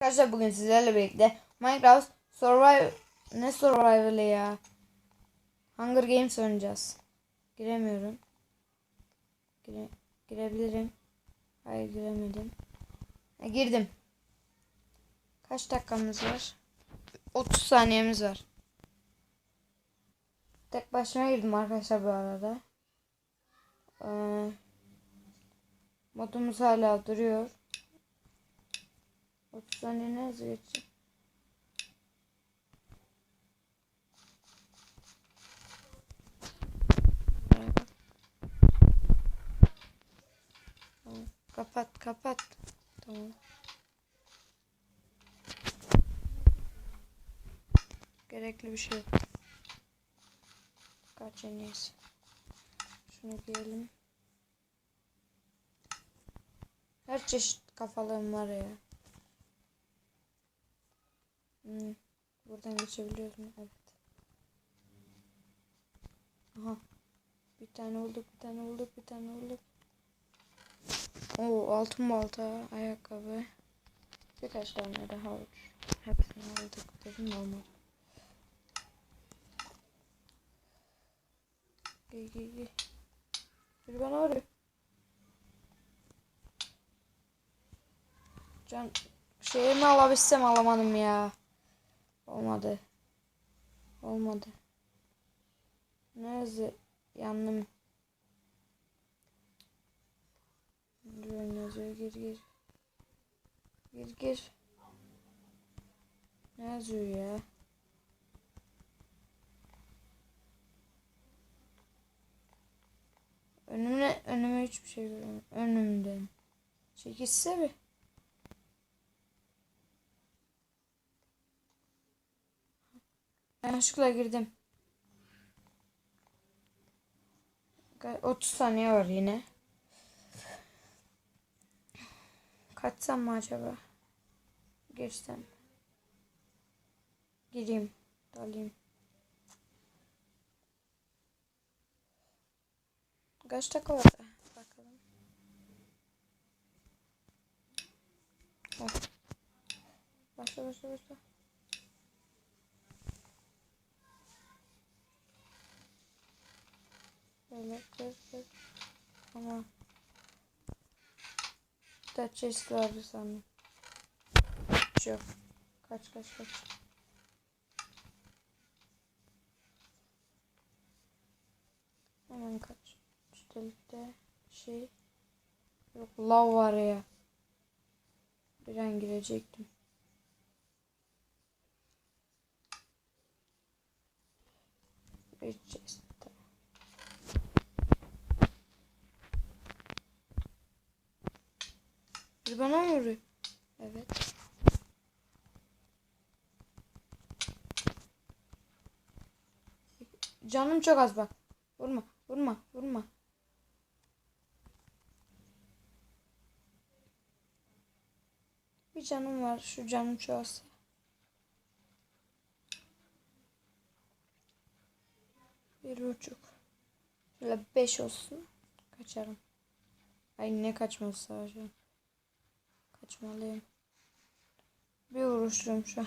Arkadaşlar bugün sizlerle birlikte Minecraft Survival ne Survival'ı ya? Hunger Games oynayacağız. Giremiyorum. Gire, girebilirim. Hayır giremedim. Ha, girdim. Kaç dakikamız var? 30 saniyemiz var. Tek başıma girdim arkadaşlar bu arada. Ee, modumuz hala duruyor. 30 saniye ne hızlı geçecek? Kapat kapat. Tamam. Gerekli bir şey. Kaç en. Şunu giyelim. Her çeşit kafalığım var ya. Hmm. Buradan geçebiliyoruz mu? Evet. Aha. Bir tane bulduk, bir tane bulduk, bir tane bulduk. Oo, altın balta, ayakkabı. Birkaç tane daha var. Hepsini aldık dedim de olmadı. Gel gel gel. Bir bana arıyor. Can şeyimi alabilsem alamadım ya. Olmadı. Olmadı. Nerede yandım? Dur yazıyor gir gir. Gir gir. Ne ya? Önümde önüme hiçbir şey göremiyorum. Önümden. Çekilse bir. Yanlışlıkla girdim. Ga- 30 saniye var yine. Kaçsam mı acaba? Geçsem. Gireyim. Dalayım. Kaç dakika var? Bakalım. Oh. Başla başla başla. Böyle kır kır. Ama Dört çeşit vardı sandım. Hiç. Kaç kaç kaç. Hemen kaç. Üstelik de şey yok lav var ya. Bir an girecektim. Bir Bir bana mı vuruyor? Evet. Canım çok az bak. Vurma, vurma, vurma. Bir canım var. Şu canım çoğalsa. Bir buçuk. Şöyle beş olsun. Kaçarım. Ay ne kaçması sadece. Kaçmalıyım. Bir vuruşum şu an.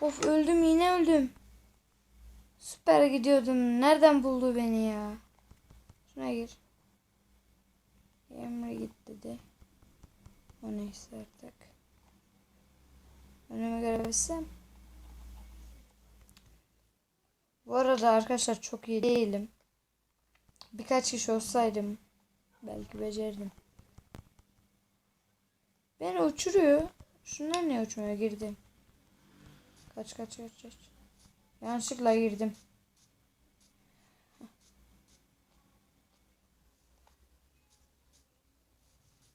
Of öldüm yine öldüm. Süper gidiyordum. Nereden buldu beni ya? Şuna gir. Emre git dedi. O neyse artık. Önüme görebilsem. Bu arada arkadaşlar çok iyi değilim. Birkaç kişi olsaydım belki becerdim. Beni uçuruyor. Şunlar niye uçmaya girdim? Kaç kaç kaç kaç. Yanlışlıkla girdim.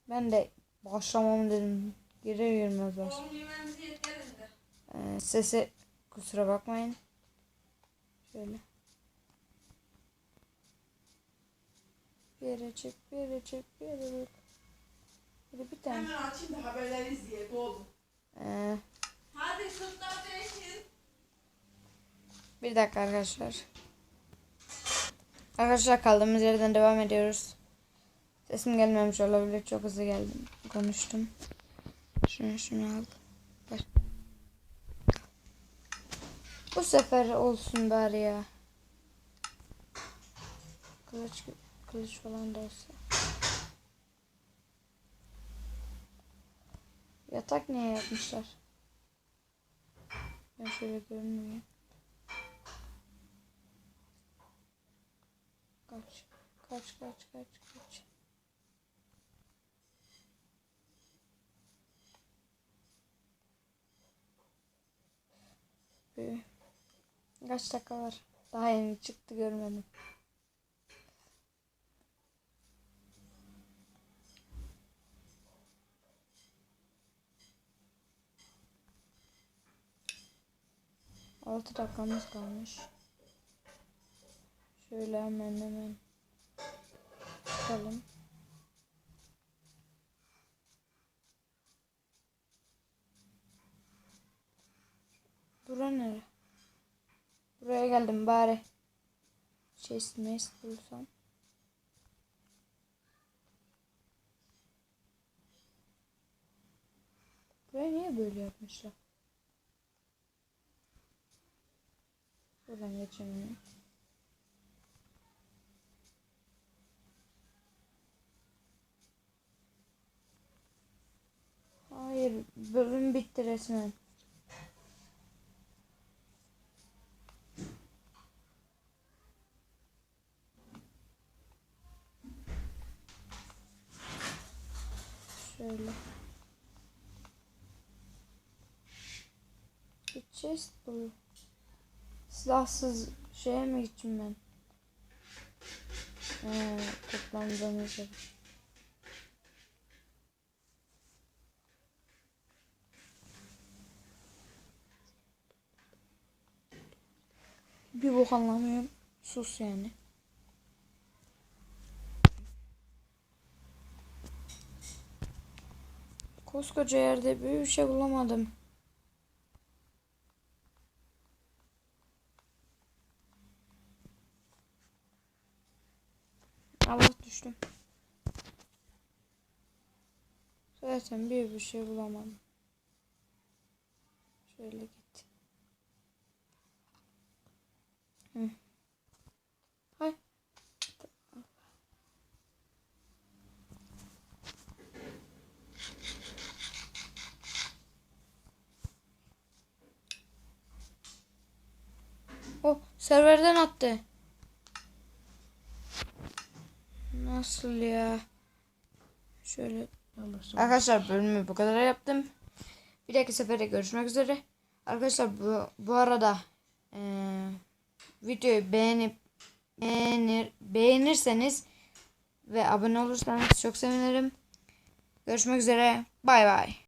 Ben de başlamam dedim. Girer girmez baş. Ee, sesi kusura bakmayın. Şöyle. Bir yere çık, bir yere çık, bir yere çık. Hadi bir tane. Hemen açayım da haberleri izleyeyim oğlum. Ee, Hadi sırtlar değişin. bir dakika arkadaşlar. Arkadaşlar kaldığımız yerden devam ediyoruz. Sesim gelmemiş olabilir. Çok hızlı geldim. Konuştum. Şunu şunu al. Ver. Bu sefer olsun bari ya. Kılıç, kılıç falan da olsa. Yatak niye yapmışlar? Ben şöyle görünmüyor. Kaç. Kaç kaç kaç kaç. Ee, Kaç dakika var? Daha yeni çıktı görmedim. Altı dakikamız kalmış. Şöyle hemen hemen çıkalım. Bura nere? Buraya geldim bari. Chest mest bulsam. Buraya niye böyle yapmışlar? Buradan geçemiyorum. Hayır, bölüm bitti resmen. Şöyle. Gideceğiz bu. Silahsız şeye mi gideceğim ben? Ee, toplandığımız yer. Bir bok anlamıyorum. Sus yani. Koskoca yerde böyle bir şey bulamadım. Allah düştüm. Zaten bir bir şey bulamadım. Şöyle git. Hı. Hay. O serverden attı. Nasıl ya? Şöyle Arkadaşlar bölümü bu kadar yaptım. Bir dahaki sefere görüşmek üzere. Arkadaşlar bu bu arada eee, videoyu beğenip beğenir beğenirseniz ve abone olursanız çok sevinirim. Görüşmek üzere. Bay bay.